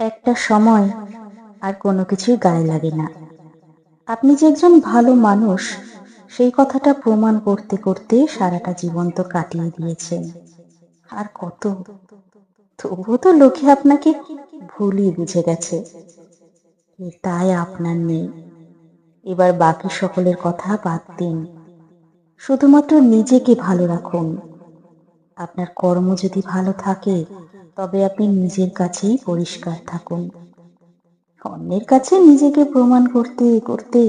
একটা সময় আর কোনো কিছুই গায়ে লাগে না। আপনি যে একজন ভালো মানুষ, সেই কথাটা প্রমাণ করতে করতে সারাটা জীবন তো কাটিয়ে দিয়েছেন আর কত? তবুও তো লোকে আপনাকে ভুলই বুঝে গেছে। তাই আপনার নেই। এবার বাকি সকলের কথা বাদ দিন। শুধুমাত্র নিজেকে ভালো রাখুন। আপনার কর্ম যদি ভালো থাকে তবে আপনি নিজের কাছেই পরিষ্কার থাকুন। অন্যের কাছে নিজেকে প্রমাণ করতে করতে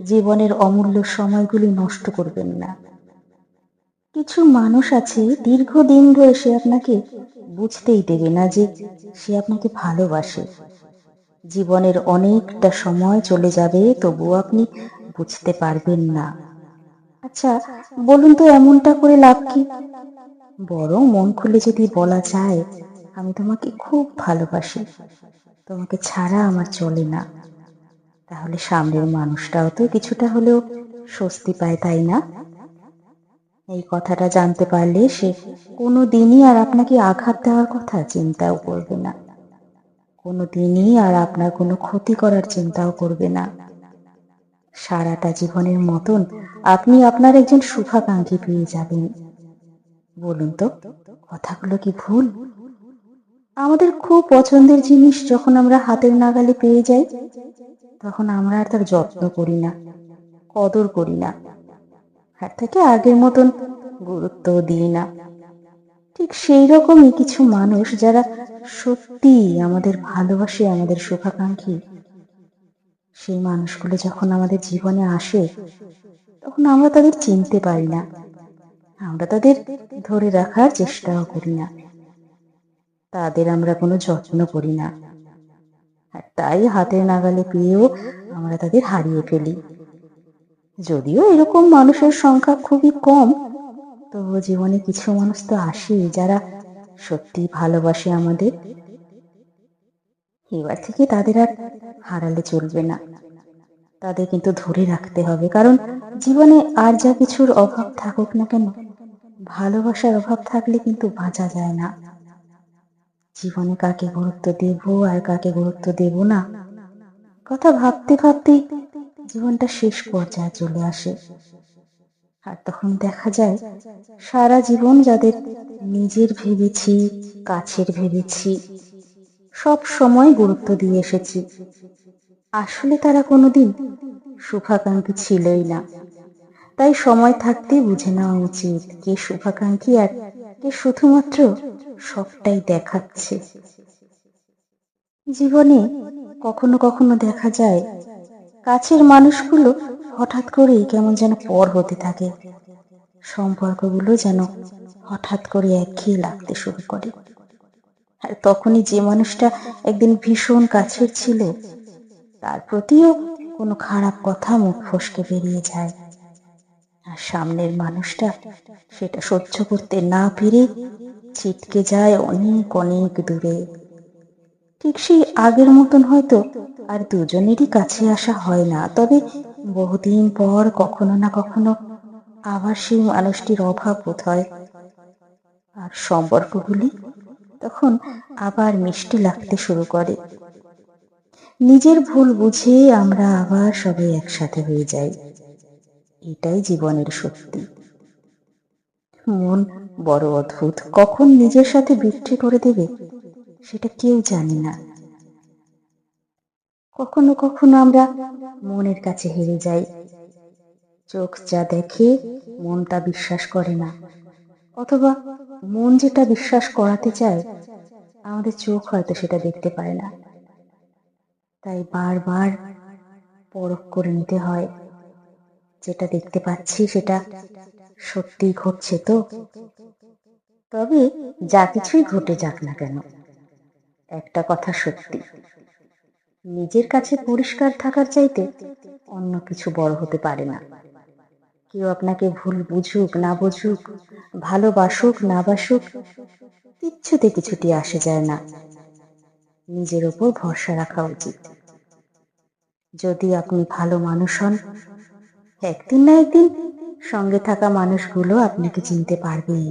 জীবনের অমূল্য সময়গুলি নষ্ট করবেন না। কিছু মানুষ আছে, দীর্ঘদিন ধরে সে আপনাকে বুঝতেই দেবে না যে সে আপনাকে ভালোবাসে। জীবনের অনেকটা সময় চলে যাবে, তবুও আপনি বুঝতে পারবেন না। আচ্ছা বলুন তো এমনটা করে লাভ কি? বরং মন খুলে যদি বলা যায় আমি তোমাকে খুব ভালোবাসি। তোমাকে ছাড়া আমার চলে না। তাহলে সামনের মানুষটাও তো কিছুটা হলেও স্বস্তি পায়, তাই না? এই কথাটা জানতে পারলে সে কোনো দিনই আর আপনাকে আঘাত দেওয়ার কথা চিন্তাও করবে না। কোনো দিনই আর আপনার কোনো ক্ষতি করার চিন্তাও করবে না। সারাটা জীবনের মতন আপনি আপনার একজন শুভাকাঙ্ক্ষী পেয়ে যাবেন। বলুন তো, কথাগুলো কি ভুল? আমাদের খুব পছন্দের জিনিস যখন আমরা হাতের নাগালে পেয়ে যাই, তখন আমরা আর তার যত্ন করি না, কদর করি না, আর থেকে আগের মতন গুরুত্ব দিই না। ঠিক সেই রকমই কিছু মানুষ যারা সত্যি আমাদের ভালোবাসে, আমাদের শুভাকাঙ্ক্ষী। সেই মানুষগুলো যখন আমাদের জীবনে আসে, তখন আমরা তাদের চিনতে পারি না, আমরা তাদের ধরে রাখার চেষ্টাও করি না। তাদের আমরা কোনো যত্ন করি না। আর তাই হাতের নাগালে পেয়েও আমরা তাদের হারিয়ে ফেলি। যদিও এরকম মানুষের সংখ্যা খুবই কম তো জীবনে কিছু মানুষ তো আসে যারা সত্যি ভালোবাসে আমাদের। এবার থেকে তাদের আর হারালে চলবে না। তাদের কিন্তু ধরে রাখতে হবে, কারণ জীবনে আর যা কিছুর অভাব থাকুক না কেন, ভালোবাসার অভাব থাকলে কিন্তু বাঁচা যায় না। জীবনে কাকে গুরুত্ব দেব আর কাকে গুরুত্ব দেব না? কথা ভাবতে ভাবতে জীবনটা শেষ পর্যায়ে চলে আসে। আর তখন দেখা যায়, সারা জীবন যাদের নিজের ভেবেছি, কাছের ভেবেছি, সব সময় গুরুত্ব দিয়ে এসেছি। আসলে তারা কোনোদিন শুভাকাঙ্ক্ষী ছিলই না। তাই সময় থাকতে বুঝে নেওয়া উচিত, কে শুভাকাঙ্ক্ষী আর কে শুধুমাত্র সবটাই দেখাচ্ছে। জীবনে কখনো কখনো দেখা যায়, কাছের মানুষগুলো হঠাৎ করেই কেমন যেন পর হতে থাকে। সম্পর্কগুলো যেন হঠাৎ করে একঘেয়ে লাগতে শুরু করে। আর তখনই যে মানুষটা একদিন ভীষণ কাছের ছিল, তার প্রতিও কোনো খারাপ কথা মুখ ফসকে বেরিয়ে যায়। সামনের মানুষটা সেটা সহ্য করতে না পেরে ছিটকে যায় অনেক অনেক দূরে। ঠিক সেই আগের মতন হয়তো আর দুজনেরই কাছে আসা হয় না, তবে বহুদিন পর কখনো না কখনো আবার সেই মানুষটির অভাব বোধ হয়। আর সম্পর্কগুলি তখন আবার মিষ্টি লাগতে শুরু করে। নিজের ভুল বুঝে আমরা আবার সবাই একসাথে হয়ে যাই। এটাই জীবনের সত্যি। মন বড় অদ্ভুত। কখন নিজের সাথে বিক্রি করে দেবে, সেটা কেউ জানে না। কখনো কখনো আমরা মনের কাছে হেরে যাই। চোখ যা দেখে মনটা বিশ্বাস করে না। অথবা মন যেটা বিশ্বাস করাতে চায়, আমাদের চোখ হয়তো সেটা দেখতে পায় না। তাই বারবার পরখ করে নিতে হয়। যেটা দেখতে পাচ্ছি সেটা সত্যি ঘটছে তো। তবে যা কিছুই ঘটে যাক না কেন, একটা কথা সত্যি। নিজের কাছে পরিষ্কার থাকার চাইতে অন্য কিছু বড় হতে পারে না। কেউ আপনাকে ভুল বুঝুক, না বুঝুক, ভালোবাসুক, না বাসুক, কিচ্ছুতে কিছুটি আসে যায় না। নিজের ওপর ভরসা রাখা উচিত। যদি আপনি ভালো মানুষ হন একদিন না একদিন সঙ্গে থাকা মানুষগুলো আপনাকে চিনতে পারবেই।